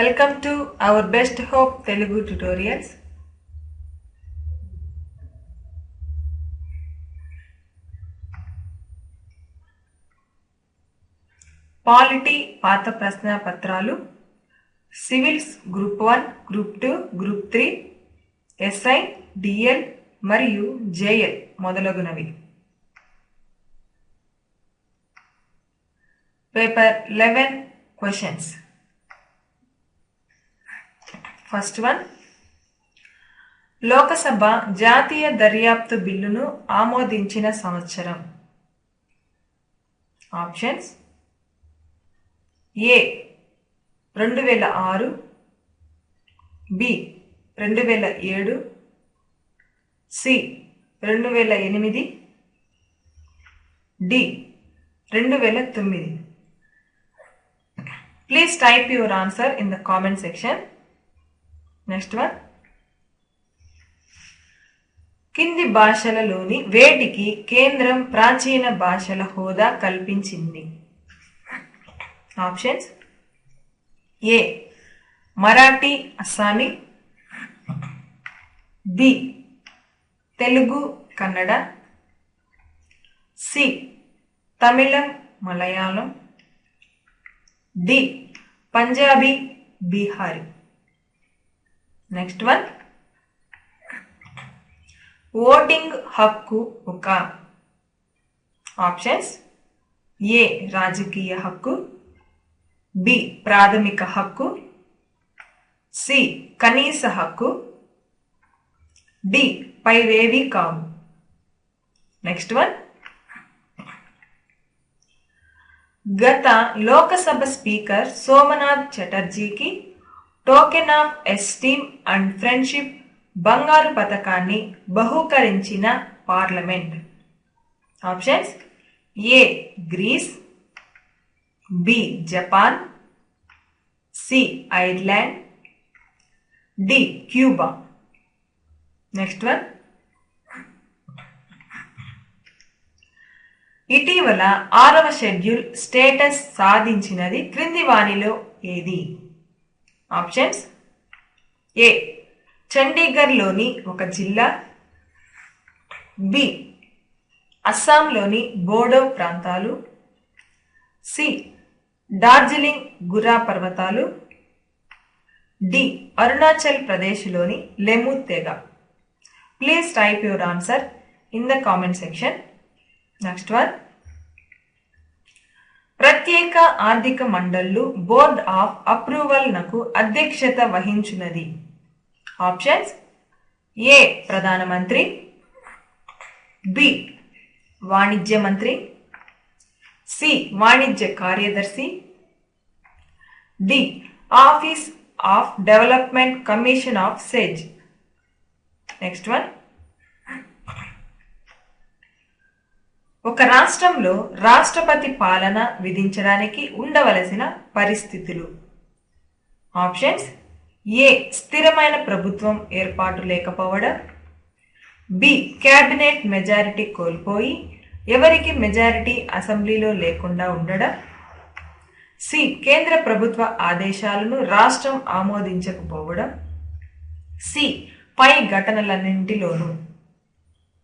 Welcome to our best hope Telugu tutorials polity పాత ప్రశ్న పత్రాలు civils group one group two group three SI DL మరియు JL మొదలగునవి. Paper eleven questions first one Lok Sabha జాతీయ దర్యాప్తు బిల్లును ఆమోదించిన సంవత్సరం ఆప్షన్స్ ఏ రెండు వేల ఆరు బి రెండు వేల ఏడు సి రెండు వేల ఎనిమిది డి రెండు వేల తొమ్మిది please type your answer in the comment section next one. కింది భాషలలోని వేటికి కేంద్రం ప్రాచీన భాషల హోదా కల్పించింది? Options. A. Marathi Assamese. B. Telugu Kannada. C. Tamil Malayalam. D. Punjabi Bihari. Next one. Voting హక్కు ఒక. ఆప్షన్స్. ఏ రాజకీయ హక్కు. బి ప్రాథమిక హక్కు. సి కనీస హక్కు. డి పైవేవి కావు. Next one. గత Lok Sabha speaker Somnath చటర్జీకి token of esteem and friendship బంగారు పథకాన్ని బహూకరించిన parliament. Options A Greece B Japan C Ireland D Cuba next one ఇటీవల ఆరవ షెడ్యూల్ స్టేటస్ సాధించినది క్రింది వాణిలో ఏది? ఆప్షన్స్ ఏ చండీగఢ్లోని ఒక జిల్లా బి అస్సాంలోని బోడో ప్రాంతాలు సి డార్జిలింగ్ గురా పర్వతాలు డి అరుణాచల్ ప్రదేశ్లోని లెము తెగ. Please type your answer in the comment section. Next one. ప్రత్యేక ఆర్థిక మండళ్ళు బోర్డ్ ఆఫ్ అప్రూవల్ నకు అధ్యక్షత వహించున్నది ఆప్షన్స్? ఏ. ప్రధానమంత్రి బి. వాణిజ్య మంత్రి. సి. వాణిజ్య కార్యదర్శి. D. Office of development commission of SEZ. Next one. ఒక రాష్ట్రంలో రాష్ట్రపతి పాలన విధించడానికి ఉండవలసిన పరిస్థితులు. ఆప్షన్స్ ఏ స్థిరమైన ప్రభుత్వం ఏర్పాటు లేకపోవడం బి క్యాబినెట్ మెజారిటీ కోల్పోయి ఎవరికి మెజారిటీ అసెంబ్లీలో లేకుండా ఉండడం సి కేంద్ర ప్రభుత్వ ఆదేశాలను రాష్ట్రం ఆమోదించకపోవడం సి పై ఘటనలన్నింటిలోనూ.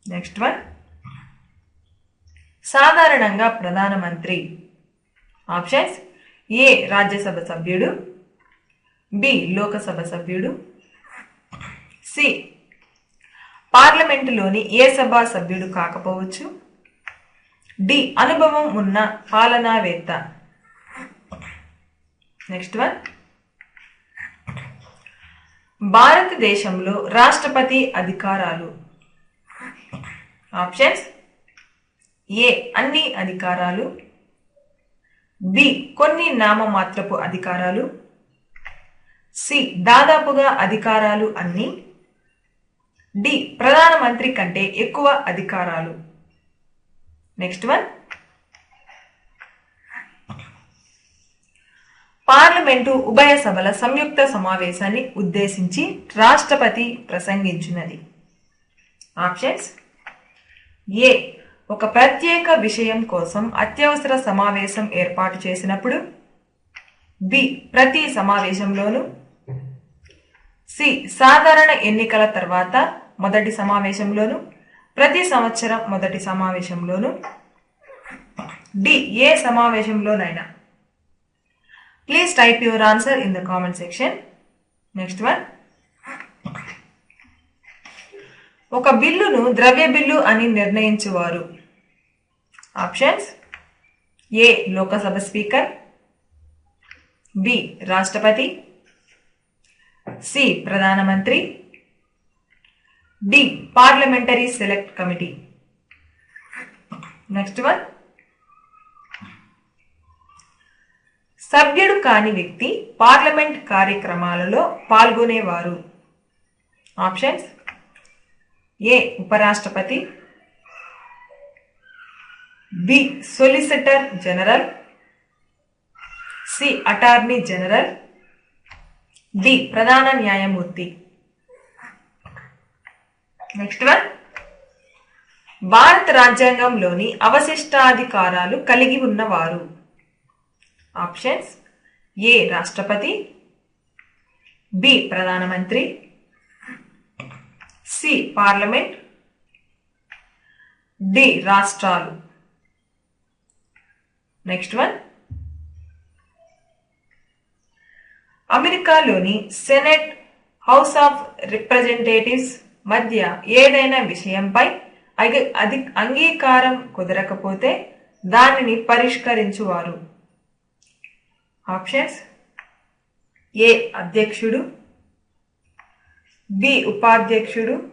Next one. సాధారణంగా ప్రధానమంత్రి. ఆప్షన్స్. ఏ రాజ్యసభ సభ్యుడు? బి లోకసభ సభ్యుడు. సి పార్లమెంటులోని ఏ సభా సభ్యుడు కాకపోవచ్చు? డి అనుభవం ఉన్న పాలనావేత్త. Next one. భారతదేశంలో రాష్ట్రపతి అధికారాలు. ఆప్షన్స్. ఏ అన్ని అధికారాలు? బి కొన్ని నామమాత్రపు అధికారాలు. సి దాదాపుగా అధికారాలు అన్ని. డి ప్రధానమంత్రి కంటే ఎక్కువ అధికారాలు. Next one. పార్లమెంటు ఉభయ సభల సంయుక్త సమావేశాన్ని ఉద్దేశించి రాష్ట్రపతి ప్రసంగించినది. ఆప్షన్స్? ఏ ఒక ప్రత్యేక విషయం కోసం అత్యవసర సమావేశం ఏర్పాటు చేసినప్పుడు? బి ప్రతి సమావేశంలోనూ? సి సాధారణ ఎన్నికల తర్వాత మొదటి సమావేశంలోను? ప్రతి సంవత్సరం మొదటి సమావేశంలోను? డి ఏ సమావేశంలోనైనా? Please type your answer in the comment section next one ఒక బిల్లును ద్రవ్య బిల్లు అని నిర్ణయించువారు. Options. A Lok Sabha speaker. B రాష్ట్రపతి. సి ప్రధానమంత్రి. D parliamentary select committee. Next one. సభ్యుడు కాని వ్యక్తి పార్లమెంట్ కార్యక్రమాలలో పాల్గొనేవారు. ఆప్షన్స్. ఏ ఉపరాష్ట్రపతి. B solicitor general C attorney general D ప్రధాన న్యాయమూర్తి. నెక్స్ట్ వన్ భారత రాజ్యాంగంలోని అవశిష్టాధికారాలు కలిగి ఉన్నవారు. ఆప్షన్స్ ఏ రాష్ట్రపతి బి ప్రధానమంత్రి సి పార్లమెంట్ డి రాష్ట్రాలు. నెక్స్ట్ వన్ అమెరికాలోని సెనెట్ హౌస్ ఆఫ్ రిప్రజెంటేటివ్స్ మధ్య ఏదైనా విషయంపై అది అంగీకారం కుదరకపోతే దానిని పరిష్కరించువారు. ఆప్షన్స్. ఏ అధ్యక్షుడు. బి ఉపాధ్యక్షుడు.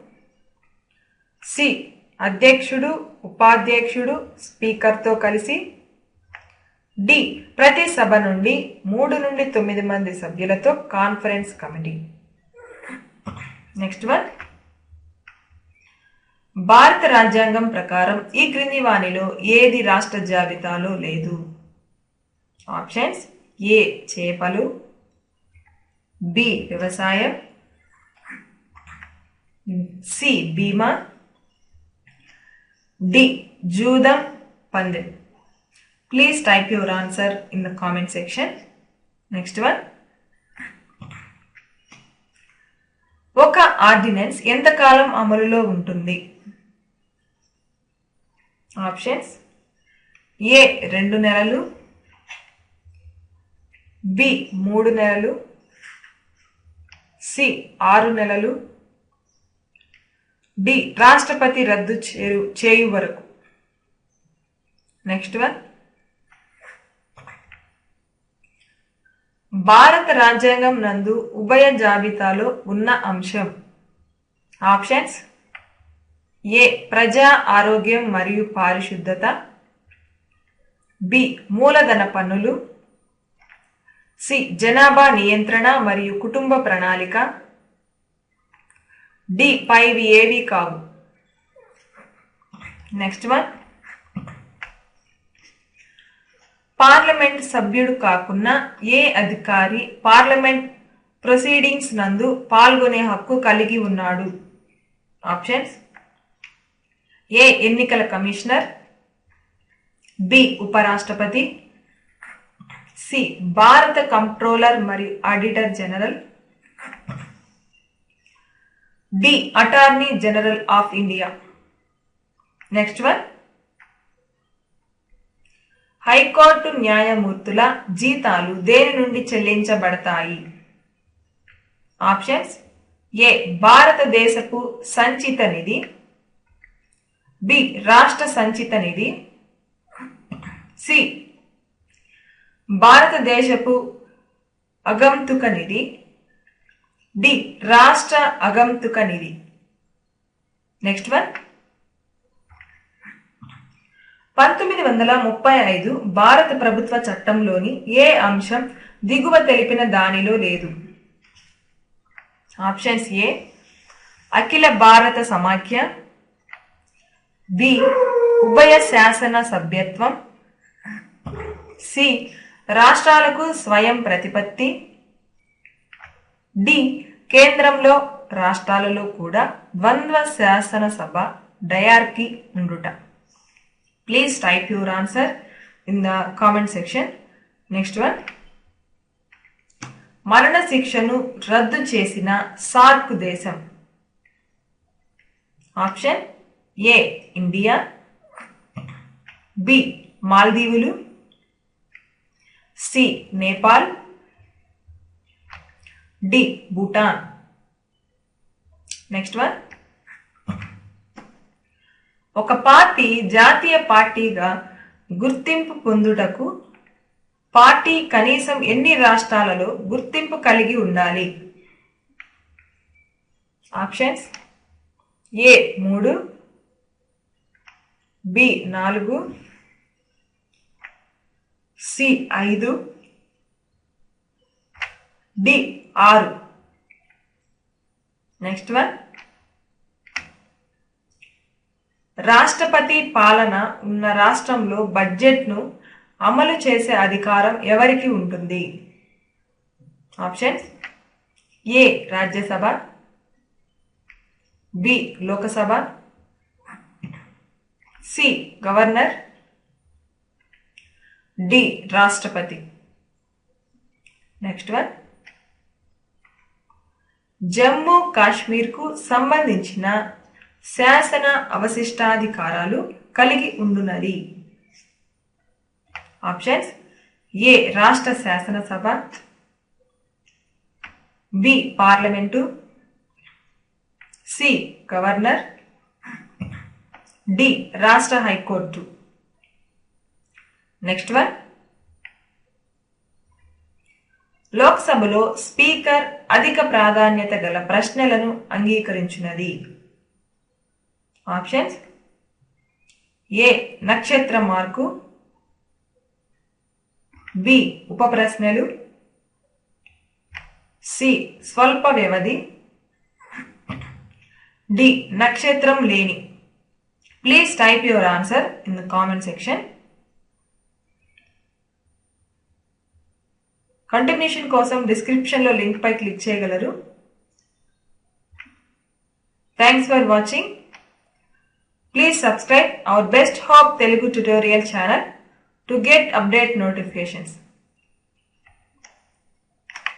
సి అధ్యక్షుడు ఉపాధ్యక్షుడు స్పీకర్తో కలిసి డి. ప్రతి సభ నుండి మూడు నుండి తొమ్మిది మంది సభ్యులతో కాన్ఫరెన్స్ కమిటీ. Next one. భారత రాజ్యాంగం ప్రకారం ఈ క్రింది వాణిలో ఏది రాష్ట్ర జాబితాలో లేదు? ఆప్షన్స్. ఏ. చేపలు. బి. వ్యవసాయం. సి. బీమా. డి. జూదం. పందెం. Please type your answer in the comment section next one ఒక ఆర్డినెన్స్ ఎంతకాలం అమలులో ఉంటుంది? ఆప్షన్స్ ఏ రెండు నెలలు. బి మూడు నెలలు. సి ఆరు నెలలు. డి రాష్ట్రపతి రద్దు చేయు చేయు వరకు. నెక్స్ట్ వన్ భారత రాజ్యాంగం నందు ఉభయ జాబితాలో ఉన్న అంశం. ఆప్షన్స్. ఏ. ప్రజా ఆరోగ్యం మరియు పారిశుద్ధత. బి. మూలధన పన్నులు. సి. జనాభా నియంత్రణ మరియు కుటుంబ ప్రణాళిక. డి. పైవి ఏవి కావు. Next one. పార్లమెంట్ సభ్యుడు కాకున్నా ఏ అధికారి పార్లమెంట్ ప్రొసీడింగ్స్ నందు పాల్గొనే హక్కు కలిగి ఉన్నాడు? ఆప్షన్స్. ఏ. ఎన్నికల కమిషనర్. బి. ఉపరాష్ట్రపతి. సి. భారత కంట్రోలర్ మరియు auditor general. D. Attorney general of India. Next one. High court న్యాయమూర్తుల జీతాలు దేని నుండి చెల్లించబడతాయి? ఆప్షన్స్. ఏ. భారతదేశపు సంచిత నిధి. బి. రాష్ట్ర సంచిత నిధి. సి. భారతదేశపు అగంతుక నిధి. డి. రాష్ట్ర అగంతుక నిధి. Next one. పంతొమ్మిది వందల ముప్పై ఐదు భారత ప్రభుత్వ చట్టంలోని ఏ అంశం దిగువ తెలిపిన దానిలో లేదు? ఆప్షన్స్ ఏ అఖిల భారత సమాఖ్య బి ఉభయ శాసన సభ్యత్వం సి రాష్ట్రాలకు స్వయం ప్రతిపత్తి డి కేంద్రంలో రాష్ట్రాలలో కూడా ద్వంద్వ శాసనసభ డయార్కి ఉండుట. Please type your answer in the comment section next one మరణ శిక్షను రద్దు చేసిన సార్క్ దేశం. Option A India B మాల్దీవులు C Nepal D Bhutan next one ఒక పార్టీ జాతీయ పార్టీగా గుర్తింపు పొందుటకు పార్టీ కనీసం ఎన్ని రాష్ట్రాలలో గుర్తింపు కలిగి ఉండాలి? ఆప్షన్స్ ఏ మూడు బి నాలుగు సి ఐదు డి ఆరు. Next one. రాష్ట్రపతి పాలన ఉన్న రాష్ట్రంలో బడ్జెట్ను అమలు చేసే అధికారం ఎవరికి ఉంటుంది? Options A Rajya Sabha B Lok Sabha C governor D రాష్ట్రపతి. Next one. జమ్మూ కాశ్మీర్కు సంబంధించిన శాసన అవశిష్టాధికారాలు కలిగి ఉండునది. ఆప్షన్స్ ఏ రాష్ట్ర శాసనసభ. B parliament. C governor. D రాష్ట్ర హైకోర్టు. నెక్స్ట్ వన్ లోక్సభలో స్పీకర్ అధిక ప్రాధాన్యత గల ప్రశ్నలను అంగీకరించున్నది ఆప్షన్స్. ఏ నక్షత్ర మార్కు. బి ఉప ప్రశ్నలు సి స్వల్ప వ్యవధి. డి నక్షత్రం లేని. Please type your answer in the comment section continuation కోసం డిస్క్రిప్షన్లో లింక్పై క్లిక్ చేయగలరు. Thanks for watching Please subscribe our Best Hope Telugu tutorial channel to get update notifications.